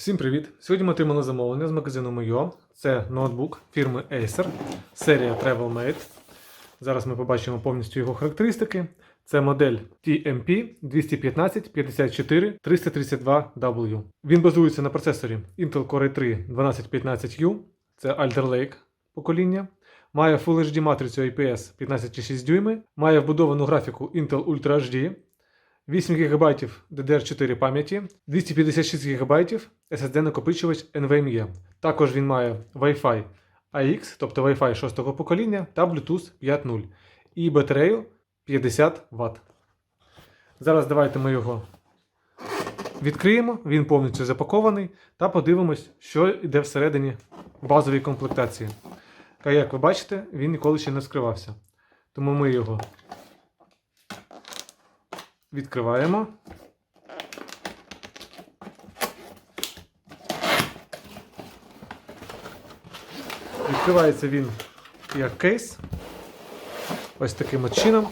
Всім привіт! Сьогодні ми отримали замовлення з магазину Мойо. Це ноутбук фірми Acer, серія TravelMate. Зараз ми побачимо повністю його характеристики. Це модель TMP 215 54 332W. Він базується на процесорі Intel Core i3 1215U, це Alder Lake покоління. Має Full HD матрицю IPS 15,6 дюйми, має вбудовану графіку Intel Ultra HD, 8 ГБ DDR4 пам'яті, 256 ГБ SSD накопичувач NVMe. Також він має Wi-Fi AX, тобто Wi-Fi 6 покоління та Bluetooth 5.0 і батарею 50 Вт. Зараз давайте ми його відкриємо, він повністю запакований, та подивимось, що йде всередині базової комплектації. А як ви бачите, він ніколи ще не скривався. Тому ми його відкриваємо. Відкривається він як кейс. Ось таким от чином.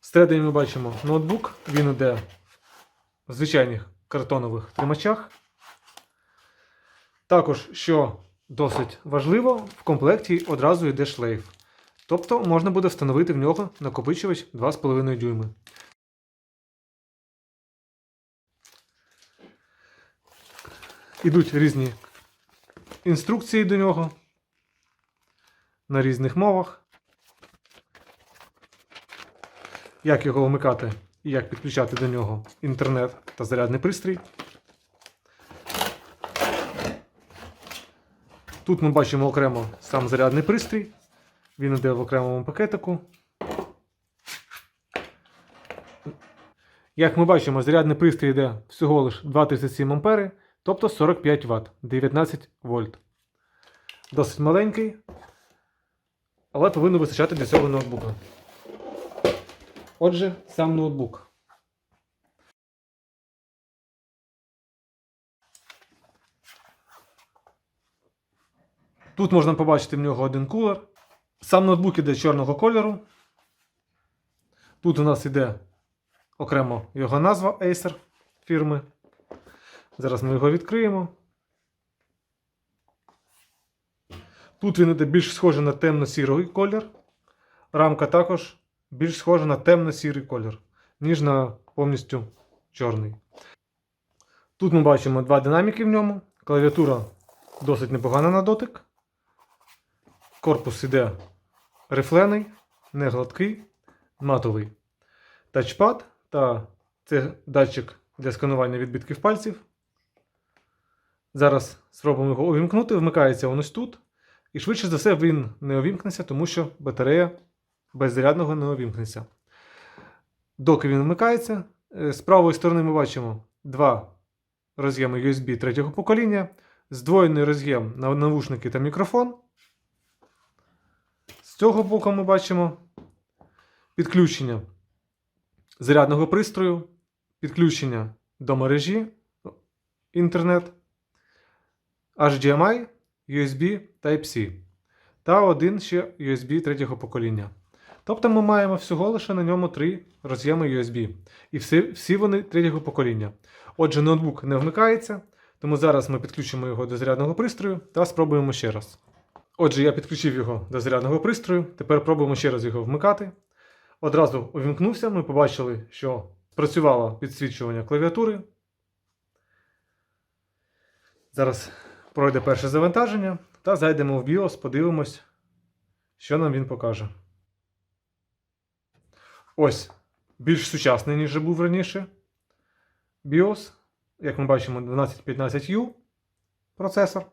Всередині ми бачимо ноутбук, він йде в звичайних картонових тримачах. Також, що досить важливо, в комплекті одразу йде шлейф. Тобто можна буде встановити в нього накопичувач 2,5 дюйми. Ідуть різні інструкції до нього на різних мовах. Як його вмикати і як підключати до нього інтернет та зарядний пристрій. Тут ми бачимо окремо сам зарядний пристрій. Він йде в окремому пакетику. Як ми бачимо, зарядний пристрій йде всього лиш 2,37 ампери, тобто 45 Вт, 19 вольт. Досить маленький, але повинно вистачати для цього ноутбука. Отже, сам ноутбук. Тут можна побачити в нього один кулер. Сам ноутбук іде чорного кольору. Тут у нас іде окремо його назва Acer фірми. Зараз ми його відкриємо. Тут він іде більш схожий на темно-сірий колір. Рамка також більш схожа на темно-сірий колір, ніж на повністю чорний. Тут ми бачимо два динаміки в ньому. Клавіатура досить непогана на дотик. Корпус іде рифлений, не гладкий, матовий. Тачпад та це датчик для сканування відбитків пальців. Зараз спробуємо його увімкнути. Вмикається він тут. І швидше за все він не увімкнеться, тому що батарея без зарядного не увімкнеться. Доки він вмикається, е, з правої сторони ми бачимо два роз'єми USB третього покоління, здвоєний роз'єм на навушники та мікрофон. Цього боку ми бачимо підключення зарядного пристрою, підключення до мережі інтернет, HDMI, USB Type-C та один ще USB третього покоління. Тобто ми маємо всього лише на ньому три роз'єми USB. І всі, всі вони третього покоління. Отже, ноутбук не вмикається, тому зараз ми підключимо його до зарядного пристрою та спробуємо ще раз. Отже, я підключив його до зарядного пристрою. Тепер пробуємо ще раз його вмикати. Одразу увімкнувся, ми побачили, що спрацювало підсвічування клавіатури. Зараз пройде перше завантаження та зайдемо в BIOS, подивимось, що нам він покаже. Ось, більш сучасний, ніж був раніше. BIOS, як ми бачимо, 1215U процесор.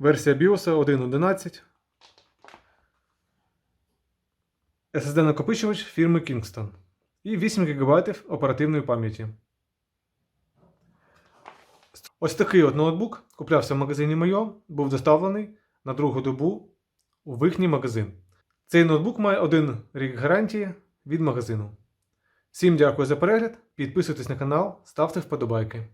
Версія BIOS 1.11. SSD накопичувач фірми Kingston. І 8 ГБ оперативної пам'яті. Ось такий от ноутбук куплявся в магазині Майо, був доставлений на другу добу у їхній магазин. Цей ноутбук має один рік гарантії від магазину. Всім дякую за перегляд, підписуйтесь на канал, ставте вподобайки.